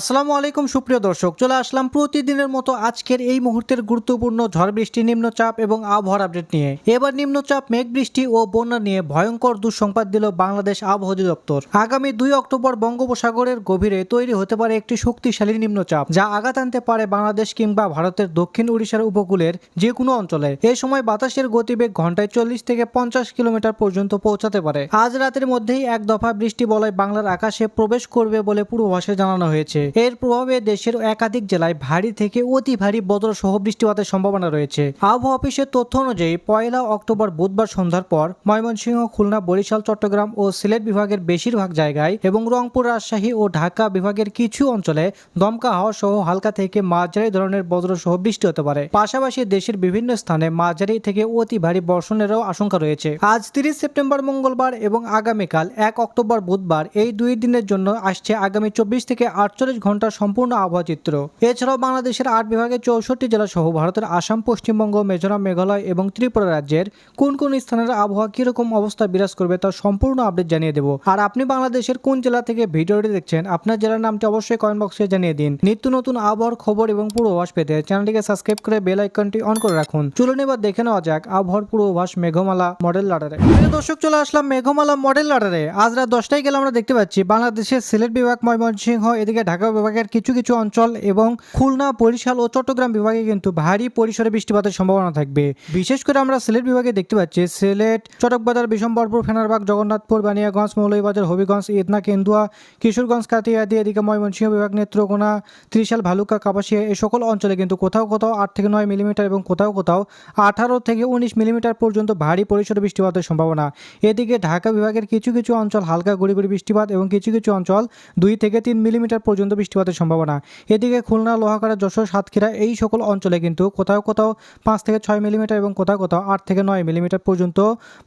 আসসালামু আলাইকুম, সুপ্রিয় দর্শক। চলে আসলাম প্রতিদিনের মতো আজকের এই মুহূর্তের গুরুত্বপূর্ণ ঝড় বৃষ্টি, নিম্নচাপ এবং আবহাওয়ার আপডেট নিয়ে। এবার নিম্নচাপ, মেঘ বৃষ্টি ও বন্যা নিয়ে ভয়ঙ্কর দুঃসংবাদ দিল বাংলাদেশ আবহাওয়া অধিদপ্তর। আগামী দুই অক্টোবর বঙ্গোপসাগরের গভীরে তৈরি হতে পারে একটি শক্তিশালী নিম্নচাপ, যা আঘাত আনতে পারে বাংলাদেশ কিংবা ভারতের দক্ষিণ উড়িষ্যার উপকূলের যে কোনো অঞ্চলে। এই সময় বাতাসের গতিবেগ ঘন্টায় চল্লিশ থেকে পঞ্চাশ কিলোমিটার পর্যন্ত পৌঁছাতে পারে। আজ রাতের মধ্যেই এক দফা বৃষ্টি বলয় বাংলার আকাশে প্রবেশ করবে বলে পূর্বাভাসে জানানো হয়েছে। এর প্রভাবে দেশের একাধিক জেলায় ভারী থেকে অতি ভারী বদল সহ বৃষ্টিপাতের সম্ভাবনা রয়েছে। আবহাওয়া অফিসের তথ্য অনুযায়ী পয়লা অক্টোবর বুধবার সন্ধ্যার পর ময়মনসিংহ, খুলনা, বরিশাল, চট্টগ্রাম ও সিলেট বিভাগের বেশিরভাগ জায়গায় এবং রংপুর, রাজশাহী ও ঢাকা বিভাগের কিছু অঞ্চলে দমকা হাওয়া সহ হালকা থেকে মাঝারি ধরনের বজ্র সহ বৃষ্টি হতে পারে। পাশাপাশি দেশের বিভিন্ন স্থানে মাঝারি থেকে অতি ভারী বর্ষণেরও আশঙ্কা রয়েছে। আজ তিরিশ সেপ্টেম্বর মঙ্গলবার এবং আগামীকাল এক অক্টোবর বুধবার এই দুই দিনের জন্য আসছে আগামী চব্বিশ থেকে আটচল্লিশ ঘণ্টার সম্পূর্ণ আবহাওয়া চিত্র। এছাড়াও বাংলাদেশের আট বিভাগের চৌষট্টি জেলা সহ ভারতের আসাম, পশ্চিমবঙ্গ, মিজোরাম, মেঘালয় এবং ত্রিপুরা রাজ্যের কোন কোন স্থানের আবহাওয়া কীরকম অবস্থা বিরাজ করবে তার সম্পূর্ণ আপডেট জানিয়ে দেবো। আর আপনি বাংলাদেশের কোন জেলা থেকে ভিডিওটি দেখছেন, আপনার জেলার নামটি অবশ্যই কমেন্ট বক্সে জানিয়ে দিন। নিত্য নতুন আবহাওয়ার খবর এবং পূর্বাভাস পেতে চ্যানেলটিকে সাবস্ক্রাইব করে বেল আইকনটি অন করে রাখুন। চলুন এবার দেখে নেওয়া যাক আবহাওয়ার পূর্বাভাস মেঘমালা মডেল লাডারে দর্শক, চলে আসলাম মেঘমালা মডেল লাডারে আজ রাত দশটায় গেলে আমরা দেখতে পাচ্ছি বাংলাদেশের সিলেট বিভাগ, ময়মনসিংহ, এদিকে ঢাকা বিভাগের কিছু কিছু অঞ্চল এবং খুলনা, বরিশাল ও চট্টগ্রাম বিভাগে কিন্তু ভারী পরিসরে বৃষ্টিপাতের সম্ভাবনা থাকবে। বিশেষ করে আমরা সিলেট বিভাগে দেখতে পাচ্ছি, সিলেট, চটকবাজার, বিশম্বরপুর, ফেনারবাগ, জগন্নাথপুর, বানিয়াগঞ্জ, মৌলভীবাজার, হবিগঞ্জ ইদনা কেন্দুয়া, কিশোরগঞ্জ কাতিয়াদি এদিকে ময়মনসিংহ বিভাগ, নেত্রকোনা, ত্রিশাল, ভালুকা, কাপাসিয়া এই সকল অঞ্চলে কিন্তু কোথাও কোথাও আট থেকে নয় মিলিমিটার এবং কোথাও কোথাও আঠারো থেকে উনিশ মিলিমিটার পর্যন্ত ভারী পরিসরে বৃষ্টিপাতের সম্ভাবনা। এদিকে ঢাকা বিভাগের কিছু কিছু অঞ্চল হালকা গুড়ি গুড়ি বৃষ্টিপাত এবং কিছু কিছু অঞ্চল দুই থেকে তিন মিলিমিটার পর্যন্ত বৃষ্টিপাতের সম্ভাবনা। এদিকে খুলনা লোহাগাড়া যশোর, সাতক্ষীরা এই সকল অঞ্চলে কিন্তু কোথাও কোথাও পাঁচ থেকে ছয় মিলিমিটার এবং কোথাও কোথাও আট থেকে নয় মিলিমিটার পর্যন্ত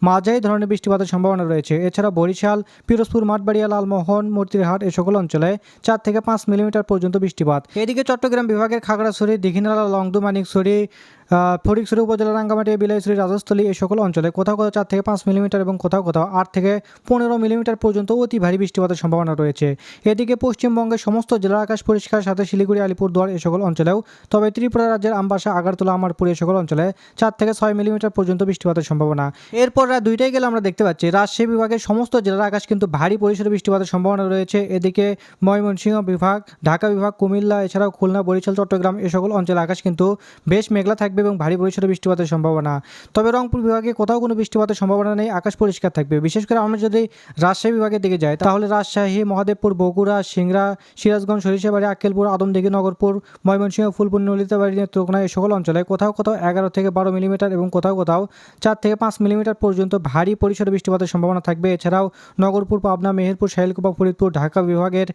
মাঝারি ধরনের বৃষ্টিপাতের সম্ভাবনা রয়েছে। এছাড়া বরিশাল, পিরোজপুর, মাঠবাড়িয়া, লালমোহন মূর্তিরহাট এ সকল অঞ্চলে চার থেকে পাঁচ মিলিমিটার পর্যন্ত বৃষ্টিপাত। এদিকে চট্টগ্রাম বিভাগের খাগড়াছড়ি, দীঘিনালা, লংদু, মানিকছড়ি ফটিকছড়ি উপজেলা রাঙ্গামাটি বিলাইছড়ি রাজস্থলী এই সকল অঞ্চলে কোথাও কোথাও চার থেকে পাঁচ মিলিমিটার এবং কোথাও কোথাও আট থেকে পনেরো মিলিমিটার পর্যন্ত অতি ভারী বৃষ্টিপাতের সম্ভাবনা রয়েছে। এদিকে পশ্চিমবঙ্গের সমস্ত জেলার আকাশ পরিষ্কার, সাথে শিলিগুড়ি, আলিপুরদুয়ার এই সকল অঞ্চলেও, তবে ত্রিপুরা রাজ্যের আমবাসা, আগারতলা, আমারপুর এই সকল অঞ্চলে চার থেকে ছয় মিলিমিটার পর্যন্ত বৃষ্টিপাতের সম্ভাবনা। এরপর রাত দুইটাই গেলে আমরা দেখতে পাচ্ছি, রাজশাহী বিভাগের সমস্ত জেলার আকাশ কিন্তু ভারী পরিসরে বৃষ্টিপাতের সম্ভাবনা রয়েছে। এদিকে ময়মনসিংহ বিভাগ, ঢাকা বিভাগ, কুমিল্লা, এছাড়াও খুলনা, বরিশাল, চট্টগ্রাম এই সকল অঞ্চলের আকাশ কিন্তু বেশ মেঘলা থাকবে। এবং ভারী পরিসরে বৃষ্টিপাতের সম্ভাবনা। তবে রংপুর বিভাগে কোথাও কোনো বৃষ্টিপাতের সম্ভাবনা নেই, আকাশ পরিষ্কার থাকবে। বিশেষ করে আমরা যদি রাজশাহী বিভাগের দিকে যাই, তাহলে রাজশাহী, মহাদেবপুর, বগুড়া, সিংড়া, সিরাজগঞ্জ, সরিষাবাড়ি, আক্কেলপুর, আদমদিঘি, নগরপুর, ময়মনসিংহ, ফুলপুর নলিতাবাড়ি নেত্রকোনা এই সকল অঞ্চলে কোথাও কোথাও এগারো থেকে বারো মিলিমিটার এবং কোথাও কোথাও চার থেকে পাঁচ মিলিমিটার পর্যন্ত ভারী পরিসরে বৃষ্টিপাতের সম্ভাবনা থাকবে। এছাড়াও নগরপুর, পাবনা, মেহেরপুর, শাহিলকুপা, ফরিদপুর, ঢাকা বিভাগের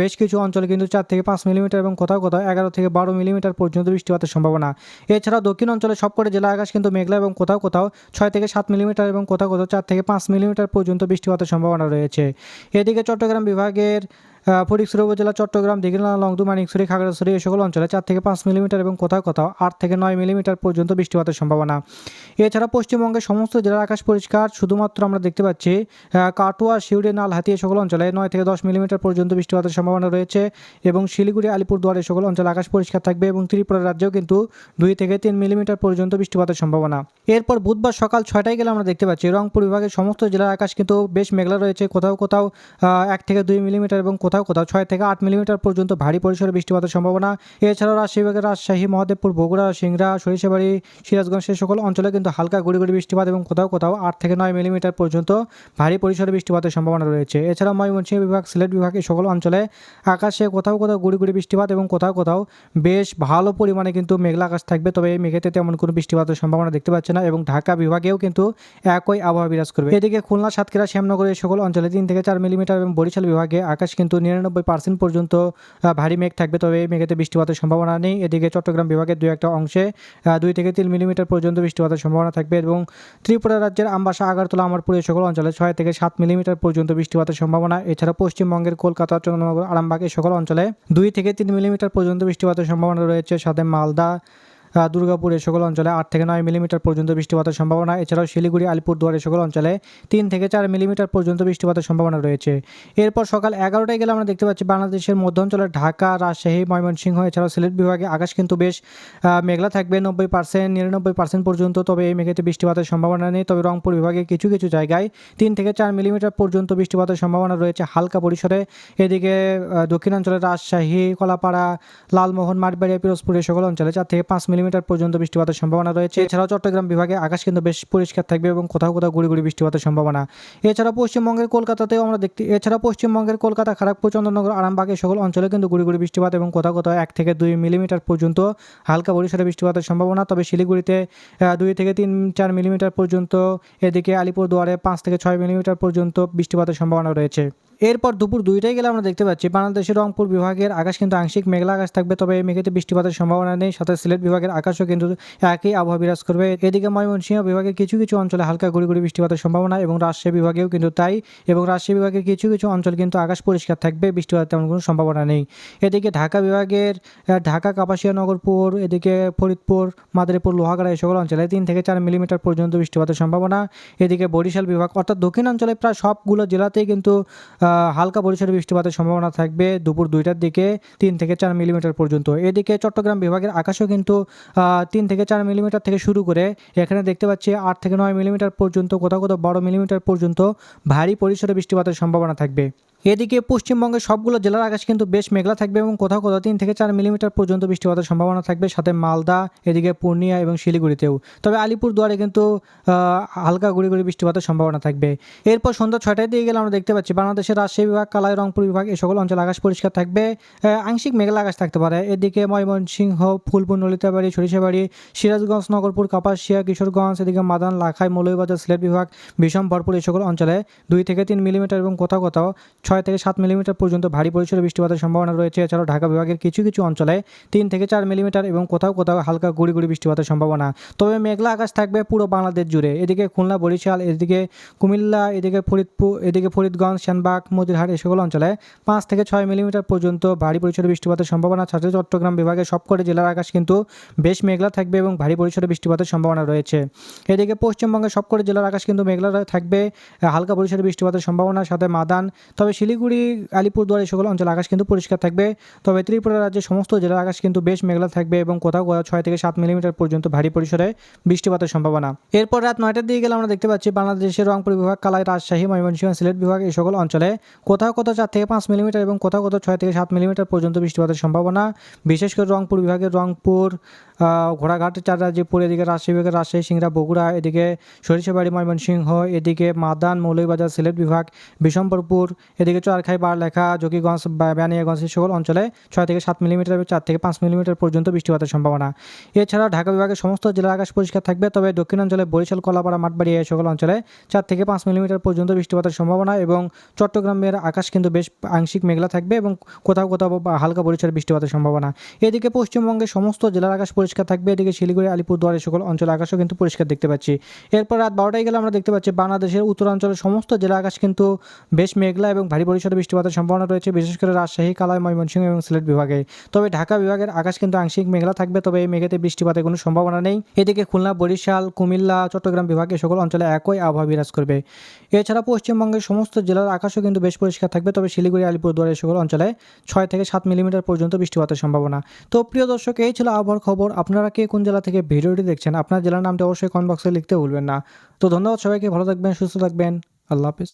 বেশ কিছু অঞ্চলে কিন্তু চার থেকে পাঁচ মিলিমিটার এবং কোথাও কোথাও এগারো থেকে বারো মিলিমিটার পর্যন্ত বৃষ্টিপাতের সম্ভাবনা। এছাড়াও দক্ষিণ অঞ্চলে সবকটি জেলা আকাশ কিন্তু মেঘলা এবং কোথাও কোথাও ছয় থেকে সাত মিলিমিটার এবং কোথাও কোথাও চার থেকে পাঁচ মিলিমিটার পর্যন্ত বৃষ্টিপাতের সম্ভাবনা রয়েছে। এদিকে চট্টগ্রাম বিভাগের ফটিকছড়ি উপজেলা, চট্টগ্রাম, দিঘিনা, লংদু, মানিকছড়ি, খাগড়াছড়ি এই সকল অঞ্চলে চার থেকে পাঁচ মিলিমিটার এবং কোথাও কোথাও আট থেকে নয় মিলিমিটার পর্যন্ত বৃষ্টিপাতের সম্ভাবনা। এছাড়া পশ্চিমবঙ্গের সমস্ত জেলার আকাশ পরিষ্কার, শুধুমাত্র আমরা দেখতে পাচ্ছি কাটুয়া কাটোয়া শিউড়ি নালহাতি এই সকল অঞ্চলে নয় থেকে দশ মিলিমিটার পর্যন্ত বৃষ্টিপাতের সম্ভাবনা রয়েছে এবং শিলিগুড়ি, আলিপুরদুয়ার এই সকল অঞ্চলে আকাশ পরিষ্কার থাকবে এবং ত্রিপুরা রাজ্যেও কিন্তু দুই থেকে তিন মিলিমিটার পর্যন্ত বৃষ্টিপাতের সম্ভাবনা। এরপর বুধবার সকাল ছয়টায় গেলে আমরা দেখতে পাচ্ছি, রংপুর বিভাগের সমস্ত জেলার আকাশ কিন্তু বেশ মেঘলা রয়েছে, কোথাও কোথাও এক থেকে দুই মিলিমিটার এবং কোথাও কোথাও কোথাও ছয় থেকে আট মিলিমিটার পর্যন্ত ভারী পরিসরে বৃষ্টিপাতের সম্ভাবনা। এছাড়াও রাজশাহী বিভাগের রাজশাহী, মহাদেবপুর, বগুড়া, সিংড়া, সরিষাবাড়ি, সিরাজগঞ্জ সেই সকল অঞ্চলে কিন্তু হালকা গুড়ি গুড়ি বৃষ্টিপাত এবং কোথাও কোথাও আট থেকে নয় মিলিমিটার পর্যন্ত ভারী পরিসরে বৃষ্টিপাতের সম্ভাবনা রয়েছে। এছাড়াও ময়মনসিংহ বিভাগ, সিলেট বিভাগ এই সকল অঞ্চলে আকাশে কোথাও কোথাও গুড়ি গুড়ি বৃষ্টিপাত এবং কোথাও কোথাও বেশ ভালো পরিমাণে কিন্তু মেঘলা আকাশ থাকবে। তবে এই মেঘেতে তেমন কোনো বৃষ্টিপাতের সম্ভাবনা দেখতে পাচ্ছে না এবং ঢাকা বিভাগেও কিন্তু একই আবহাওয়া বিরাজ করবে। এদিকে খুলনা, সাতক্ষীরা, শ্যামনগর এই সকল অঞ্চলে তিন থেকে চার মিলিমিটার এবং বরিশাল বিভাগে আকাশ কিন্তু নিরানব্বই পার্সেন্ট পর্যন্ত ভারী মেঘ থাকবে। তবে এই মেঘেতে বৃষ্টিপাতের সম্ভাবনা নেই। এদিকে চট্টগ্রাম বিভাগের দু একটা অংশে দুই থেকে তিন মিলিমিটার পর্যন্ত বৃষ্টিপাতের সম্ভাবনা থাকবে এবং ত্রিপুরা রাজ্যের আমবাসা, আগারতলা, আমারপুর সকল অঞ্চলে ছয় থেকে সাত মিলিমিটার পর্যন্ত বৃষ্টিপাতের সম্ভাবনা। এছাড়া পশ্চিমবঙ্গের কলকাতা, চন্দ্রনগর, আরামবাগ এই সকল অঞ্চলে দুই থেকে তিন মিলিমিটার পর্যন্ত বৃষ্টিপাতের সম্ভাবনা রয়েছে। সাথে মালদা দুর্গাপুর এ সকল অঞ্চলে আট থেকে নয় মিলিমিটার পর্যন্ত বৃষ্টিপাতের সম্ভাবনা। এছাড়াও শিলিগুড়ি, আলিপুরদুয়ার এ সকল অঞ্চলে তিন থেকে চার মিলিমিটার পর্যন্ত বৃষ্টিপাতের সম্ভাবনা রয়েছে। এরপর সকাল এগারোটায় গেলে আমরা দেখতে পাচ্ছি বাংলাদেশের মধ্য অঞ্চলের ঢাকা, রাজশাহী, ময়মনসিংহ, এছাড়াও সিলেট বিভাগে আকাশ কিন্তু বেশ মেঘলা থাকবে নব্বই পার্সেন্ট, নিরানব্বই পার্সেন্ট পর্যন্ত। তবে এই মেঘেতে বৃষ্টিপাতের সম্ভাবনা নেই। তবে রংপুর বিভাগে কিছু কিছু জায়গায় তিন থেকে চার মিলিমিটার পর্যন্ত বৃষ্টিপাতের সম্ভাবনা রয়েছে হালকা পরিসরে। এদিকে দক্ষিণাঞ্চলের রাজশাহী, কলাপাড়া, লালমোহন, মাঠবাড়িয়া, পিরোজপুর এই সকল অঞ্চলে চার থেকে পাঁচ মিলিমিটার পর্যন্ত বৃষ্টিপাতের সম্ভাবনা রয়েছে। এছাড়াও চট্টগ্রাম বিভাগে আকাশ কিন্তু বেশ পরিষ্কার থাকবে এবং কোথাও কোথাও গুড়ি গুড়ি বৃষ্টিপাতের সম্ভাবনা। এছাড়া পশ্চিমবঙ্গের কলকাতাতেও আমরা দেখতে এছাড়া পশ্চিমবঙ্গের কলকাতা খড়গপুর চন্দ্রনগর, আরামবাগ সকল অঞ্চলে কিন্তু গুড়ি গুড়ি বৃষ্টিপাত এবং কোথাও কোথাও এক থেকে দুই মিলিমিটার পর্যন্ত হালকা পরিসরে বৃষ্টিপাতের সম্ভাবনা। তবে শিলিগুড়িতে দুই থেকে তিন, চার মিলিমিটার পর্যন্ত এদিকে আলিপুরদুয়ারে পাঁচ থেকে ছয় মিলিমিটার পর্যন্ত বৃষ্টিপাতের সম্ভাবনা রয়েছে। এরপর দুপুর দুইটায় গেলে আমরা দেখতে পাচ্ছি, বাংলাদেশের রংপুর বিভাগের আকাশ কিন্তু আংশিক মেঘলা আকাশ থাকবে, তবে এই মেঘেতে বৃষ্টিপাতের সম্ভাবনা নেই। সাথে সিলেট বিভাগের আকাশও কিন্তু একই আবহাওয়া বিরাজ করবে। এদিকে ময়মনসিংহ বিভাগের কিছু কিছু অঞ্চলে হালকা গুড়ি বৃষ্টিপাতের সম্ভাবনা এবং রাজশাহী বিভাগেও কিন্তু তাই, এবং রাজশাহী বিভাগের কিছু কিছু অঞ্চল কিন্তু আকাশ পরিষ্কার থাকবে, বৃষ্টিপাতের তেমন কোনো সম্ভাবনা নেই। এদিকে ঢাকা বিভাগের ঢাকা, কাপাসিয়া, নগরপুর, এদিকে ফরিদপুর, মাদারীপুর, লোহাগাড়া এই সকল অঞ্চলে তিন থেকে চার মিলিমিটার পর্যন্ত বৃষ্টিপাতের সম্ভাবনা। এদিকে বরিশাল বিভাগ, অর্থাৎ দক্ষিণাঞ্চলে প্রায় সবগুলো জেলাতেই কিন্তু হালকা পরিসরে বৃষ্টিপাতের সম্ভাবনা থাকবে দুপুর দুইটার দিকে তিন থেকে চার মিলিমিটার পর্যন্ত। এদিকে চট্টগ্রাম বিভাগের আকাশও কিন্তু তিন থেকে চার মিলিমিটার থেকে শুরু করে এখানে দেখতে পাচ্ছি আট থেকে নয় মিলিমিটার পর্যন্ত, কোথাও কোথাও বারো মিলিমিটার পর্যন্ত ভারী পরিসরে বৃষ্টিপাতের সম্ভাবনা থাকবে। এদিকে পশ্চিমবঙ্গের সবগুলো জেলার আকাশ কিন্তু বেশ মেঘলা থাকবে এবং কোথাও কোথাও তিন থেকে চার মিলিমিটার পর্যন্ত বৃষ্টিপাতের সম্ভাবনা থাকবে, সাথে মালদা, এদিকে পূর্ণিয়া এবং শিলিগুড়িতেও। তবে আলিপুর দুয়ারে কিন্তু হালকা গুড়ি গুড়ি বৃষ্টিপাতের সম্ভাবনা থাকবে। এরপর সন্ধ্যা ছয়টায় দিয়ে গেলে আমরা দেখতে পাচ্ছি, বাংলাদেশের রাজশাহী বিভাগ, কালাই, রংপুর বিভাগ এই সকল অঞ্চলে আকাশ পরিষ্কার থাকবে। আংশিক মেঘলা আকাশ থাকতে পারে। এদিকে ময়মনসিংহ, ফুলপুর, নলিতাবাড়ি, সরিষাবাড়ি, সিরাজগঞ্জ, নগরপুর, কাপাসিয়া, কিশোরগঞ্জ, এদিকে মাদান, লাখাই, মৌলভীবাজার, সিলেট বিভাগ, বিষম, ভরপুর এই সকল অঞ্চলে দুই থেকে তিন মিলিমিটার এবং কোথাও কোথাও ছয় থেকে সাত মিলিমিটার পর্যন্ত ভারী পরিসরে বৃষ্টিপাতের সম্ভাবনা রয়েছে। এছাড়াও ঢাকা বিভাগের কিছু কিছু অঞ্চলে তিন থেকে চার মিলিমিটার এবং কোথাও কোথাও হালকা গুড়ি গুড়ি বৃষ্টিপাতের সম্ভাবনা। তবে মেঘলা আকাশ থাকবে পুরো বাংলাদেশ জুড়ে। এদিকে খুলনা, বরিশাল, এদিকে কুমিল্লা, এদিকে ফরিদপুর, এদিকে ফরিদগঞ্জ, সেনবাগ, মতিরহাট এই সকল অঞ্চলে পাঁচ থেকে ছয় মিলিমিটার পর্যন্ত ভারী পরিসরে বৃষ্টিপাতের সম্ভাবনা সাথে চট্টগ্রাম বিভাগের সবকটি জেলার আকাশ কিন্তু বেশ মেঘলা থাকবে এবং ভারী পরিসরে বৃষ্টিপাতের সম্ভাবনা রয়েছে। এদিকে পশ্চিমবঙ্গের সবকটি জেলার আকাশ কিন্তু মেঘলা থাকবে। হালকা পরিসরে বৃষ্টিপাতের সম্ভাবনা, সাথে মাদান। তবে শিলিগুড়ি, আলিপুরদুয়ার এই সকল অঞ্চলে আকাশ কিন্তু পরিষ্কার থাকবে। তবে ত্রিপুরা রাজ্যের সমস্ত জেলার আকাশ কিন্তু বেশ মেঘলা থাকবে এবং কোথাও কোথাও ছয় থেকে সাত মিলিমিটার পর্যন্ত ভারী পরিসরে বৃষ্টিপাতের সম্ভাবনা। এরপর রাত নয়টার দিকে গেলে আমরা দেখতে পাচ্ছি বাংলাদেশের রংপুর বিভাগ, কালাই, রাজশাহী, ময়মনসিংহ, সিলেট বিভাগ এই সকল অঞ্চলে কোথাও কোথাও চার থেকে পাঁচ মিলিমিটার এবং কোথাও কোথাও ছয় থেকে সাত মিলিমিটার পর্যন্ত বৃষ্টিপাতের সম্ভাবনা। বিশেষ করে রংপুর বিভাগের রংপুর ঘোড়াঘাট চার রাজ্যপুর এদিকে রাজশাহী রাজশাহী, সিংড়া, বগুড়া, এদিকে সরিষাবাড়ি, ময়মনসিংহ, এদিকে মাদান, মৌলভীবাজার, সিলেট বিভাগ, বিশম্বরপুর, এদিকে চরখাই, বারলেখা যোগীগঞ্জ বা বানিয়াগঞ্জ এই সকল অঞ্চলে ছয় থেকে সাত মিলিমিটার চার থেকে পাঁচ মিলিমিটার পর্যন্ত বৃষ্টিপাতের সম্ভাবনা। এছাড়া ঢাকা বিভাগের সমস্ত জেলার আকাশ পরিষ্কার থাকবে, তবে দক্ষিণাঞ্চলে বরিশাল, কলাপাড়া, মাঠবাড়ি এই সকল অঞ্চলে চার থেকে পাঁচ মিলিমিটার পর্যন্ত বৃষ্টিপাতের সম্ভাবনা এবং চট্টগ্রামের আকাশ কিন্তু বেশ আংশিক মেঘলা থাকবে এবং কোথাও কোথাও হালকা পরিসরে বৃষ্টিপাতের সম্ভাবনা। এদিকে পশ্চিমবঙ্গের সমস্ত জেলার আকাশ পরিষ্কার থাকবে। এদিকে শিলিগুড়ি, আলিপুরদুয়ার এই সকল অঞ্চলের আকাশও কিন্তু পরিষ্কার দেখতে পাচ্ছি। এরপর রাত বারোটায় গেলে আমরা দেখতে পাচ্ছি বাংলাদেশের উত্তরাঞ্চলের সমস্ত জেলা আকাশ কিন্তু বেশ মেঘলা এবং ভারী পরিসরে বৃষ্টিপাতের সম্ভাবনা রয়েছে, বিশেষ করে রাজশাহী কালাই ময়মনসিংহ এবং সিলেট বিভাগে। তবে ঢাকা বিভাগের আকাশ কিন্তু আংশিক মেঘলা থাকবে, তবে এই মেঘেতে বৃষ্টিপাতের কোনো সম্ভাবনা নেই। এদিকে খুলনা, বরিশাল, কুমিল্লা, চট্টগ্রাম বিভাগ সকল অঞ্চলে একই আবহাওয়া বিরাজ করবে। এছাড়া পশ্চিমবঙ্গের সমস্ত জেলার আকাশও কিন্তু বেশ পরিষ্কার থাকবে, তবে শিলিগুড়ি, আলিপুরদুয়ার সকল অঞ্চলে ছয় থেকে সাত মিলিমিটার পর্যন্ত বৃষ্টিপাতের সম্ভাবনা। তো প্রিয় দর্শক, এই ছিল আবহাওয়ার খবর। আপনারা কে কোন জেলা থেকে ভিডিওটি দেখছেন, আপনার জেলার নামটা অবশ্যই কমেন্ট বক্সে লিখতে ভুলবেন না। তো ধন্যবাদ সবাইকে, ভালো থাকবেন, সুস্থ থাকবেন, আল্লাহ হাফিজ।